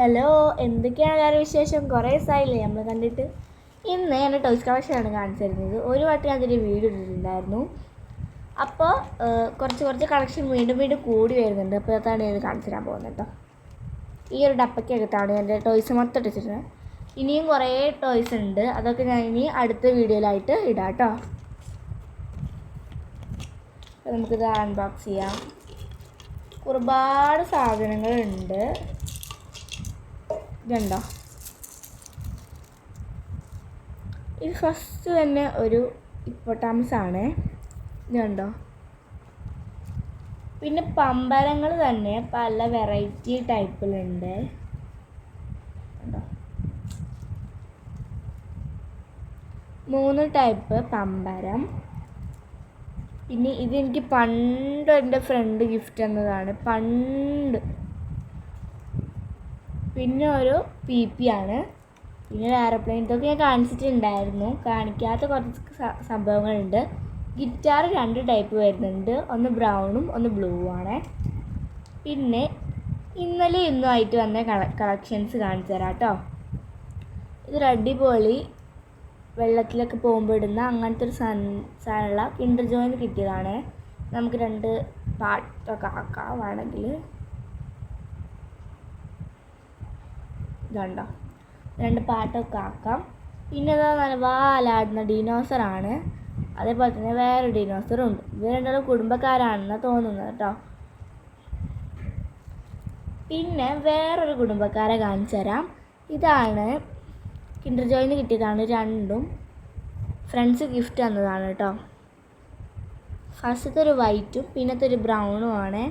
Hello എന്തൊക്കെയാണ് കാര്യ വിശേഷം? കുറേ ദിവസമായില്ലേ നമ്മൾ കണ്ടിട്ട്. ഇന്ന് എന്റെ ടോയ്സ് കളക്ഷനാണ് കാണിച്ചു തരുന്നത് ഒരു വട്ടം അതിന്റെ വീഡിയോ ഇട്ടിട്ടുണ്ടായിരുന്നു. അപ്പോൾ കുറച്ച് കുറച്ച് കളക്ഷൻ വീണ്ടും വീണ്ടും കൂടി വരുന്നുണ്ട്. അപ്പോൾ അതാണ് ഞാൻ കാണിച്ചു തരാൻ പോകുന്നത് കേട്ടോ ഈ ഒരു ഡപ്പയ്ക്കകത്താണ് എന്റെ ടോയ്സ് മൊത്തം ഇട്ടിട്ടുണ്ട് ഇനിയും കുറേ ടോയ്സ് ഉണ്ട്. അതൊക്കെ ഞാൻ ഇനി അടുത്ത വീഡിയോയിലായിട്ട് ഇടാം കേട്ടോ നമുക്കിത് അൺബോക്സ് ചെയ്യാം. ഒരുപാട് സാധനങ്ങളുണ്ട്. ഇതുണ്ടോ ഇത് ഫസ്റ്റ് തന്നെ ഒരു ഇപ്പോട്ടാമസ് ആണ്. ഇതുണ്ടോ പിന്നെ പമ്പരങ്ങൾ തന്നെ പല വെറൈറ്റി ടൈപ്പിലുണ്ട് മൂന്ന് ടൈപ്പ് പമ്പരം. പിന്നെ ഇതെനിക്ക് പണ്ട് എന്റെ ഫ്രണ്ട് ഗിഫ്റ്റ് തന്നതാണ്. പണ്ട് പിന്നെ ഒരു പി പി ആണ്. പിന്നെ ഒരു എയർപ്ലെയിൻ ഇതൊക്കെ ഞാൻ കാണിച്ചിട്ടുണ്ടായിരുന്നു. കാണിക്കാത്ത കുറച്ച് സംഭവങ്ങളുണ്ട്. ഗിറ്റാർ രണ്ട് ടൈപ്പ് വരുന്നുണ്ട്. ഒന്ന് ബ്രൗണും ഒന്ന് ബ്ലൂവുമാണ് പിന്നെ ഇന്നലെ ഇന്നും ആയിട്ട് വന്ന കളക്ഷൻസ് കാണിച്ചു തരാം കേട്ടോ ഇതൊരു അടിപൊളി വെള്ളത്തിലൊക്കെ പോകുമ്പോൾ ഇടുന്ന അങ്ങനത്തെ ഒരു സാധനമുള്ള കിൻഡർ ജോയിന് കിട്ടിയതാണ്. നമുക്ക് രണ്ട് പാട്ടൊക്കെ ആക്കാം വേണമെങ്കിൽ ഇതുണ്ടോ. രണ്ട് പാട്ടൊക്കെ ആക്കാം. പിന്നെ എന്താ വാലാടുന്ന ഡിനോസറാണ്. അതേപോലെ തന്നെ വേറെ ഡിനോസറും ഉണ്ട് ഇവർ രണ്ടാളും കുടുംബക്കാരാണെന്നാണ് തോന്നുന്നത് കേട്ടോ. പിന്നെ വേറൊരു കുടുംബക്കാരെ കാണിച്ചു തരാം ഇതാണ് കിൻഡർ ജോയിന് കിട്ടിയതാണ് രണ്ടും. ഫ്രണ്ട്സ് ഗിഫ്റ്റ് തന്നതാണ് കേട്ടോ. ഫസ്റ്റത്തെ ഒരു വൈറ്റും പിന്നത്തെ ഒരു ബ്രൗണും ആണ്.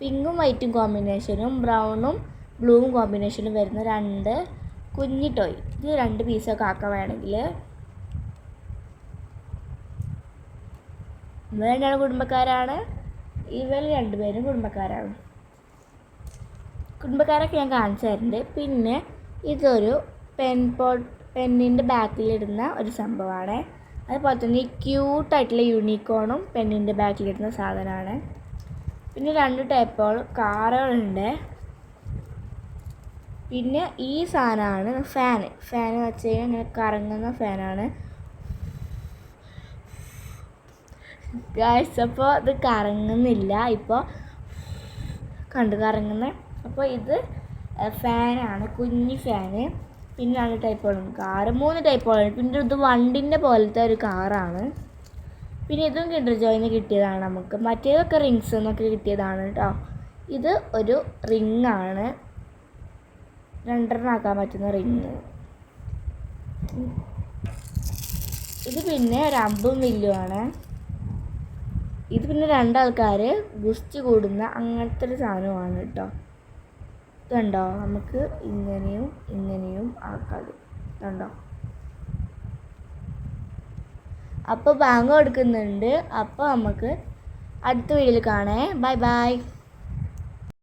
പിങ്കും വൈറ്റും കോമ്പിനേഷനും ബ്രൗണും ബ്ലൂവും കോമ്പിനേഷനും വരുന്ന രണ്ട് കുഞ്ഞി ടോയ് ഇത് രണ്ട് പീസൊക്കെ ആക്കാൻ വേണമെങ്കിൽ. ഇവർ രണ്ടാളും കുടുംബക്കാരാണ്. ഇവർ രണ്ടുപേരും കുടുംബക്കാരാണ്. കുടുംബക്കാരൊക്കെ ഞാൻ കാണിച്ചു തരുന്നുണ്ട്. പിന്നെ ഇതൊരു പെൻ പോട്ട് പെണ്ണിന്റെ ബാക്കിലിടുന്ന ഒരു സംഭവമാണ്. അതുപോലെ തന്നെ ക്യൂട്ടായിട്ടുള്ള യൂണിക്കോണും പെണ്ണിന്റെ ബാക്കിലിടുന്ന സാധനമാണ്. പിന്നെ രണ്ട് ടൈപ്പുകൾ കാറുകളുണ്ട്. പിന്നെ ഈ സാധനമാണ് ഫാൻ. ഫാൻ വെച്ച് കഴിഞ്ഞാൽ ഇങ്ങനെ കറങ്ങുന്ന ഫാനാണ്. അപ്പോൾ ഇത് കറങ്ങുന്നില്ല. ഇപ്പോൾ കണ്ടു കറങ്ങുന്ന. അപ്പോൾ ഇത് ഫാനാണ്. കുഞ്ഞി ഫാന്. പിന്നെ രണ്ട് ടൈപ്പുകളുണ്ട് കാറ്. മൂന്ന് ടൈപ്പുകളുണ്ട് പിന്നെ ഇത് വണ്ടിന്റെ പോലത്തെ ഒരു കാറാണ്. പിന്നെ ഇതും കിണ്ടർ ജോയിന്ന് കിട്ടിയതാണ് നമുക്ക്. മറ്റേതൊക്കെ റിങ്സ് എന്നൊക്കെ കിട്ടിയതാണ് കേട്ടോ ഇത് ഒരു റിങ്ങാണ്. രണ്ടെണ്ണം ആക്കാൻ പറ്റുന്ന റിങ് ഇത് പിന്നെ ഒരു അമ്പും വില്ലുമാണ് ഇത് പിന്നെ രണ്ടാൾക്കാർ ഗുസ്തി കൂടുന്ന അങ്ങനത്തെ ഒരു സാധനമാണ് കേട്ടോ ഇതുണ്ടോ? നമുക്ക് ഇങ്ങനെയും ഇങ്ങനെയും ആക്കാം. ഇതുണ്ടോ? അപ്പോൾ ബാങ്ക് കൊടുക്കുന്നുണ്ട്. അപ്പോൾ നമുക്ക് അടുത്ത വീഡിയോയിൽ കാണേ. Bye bye.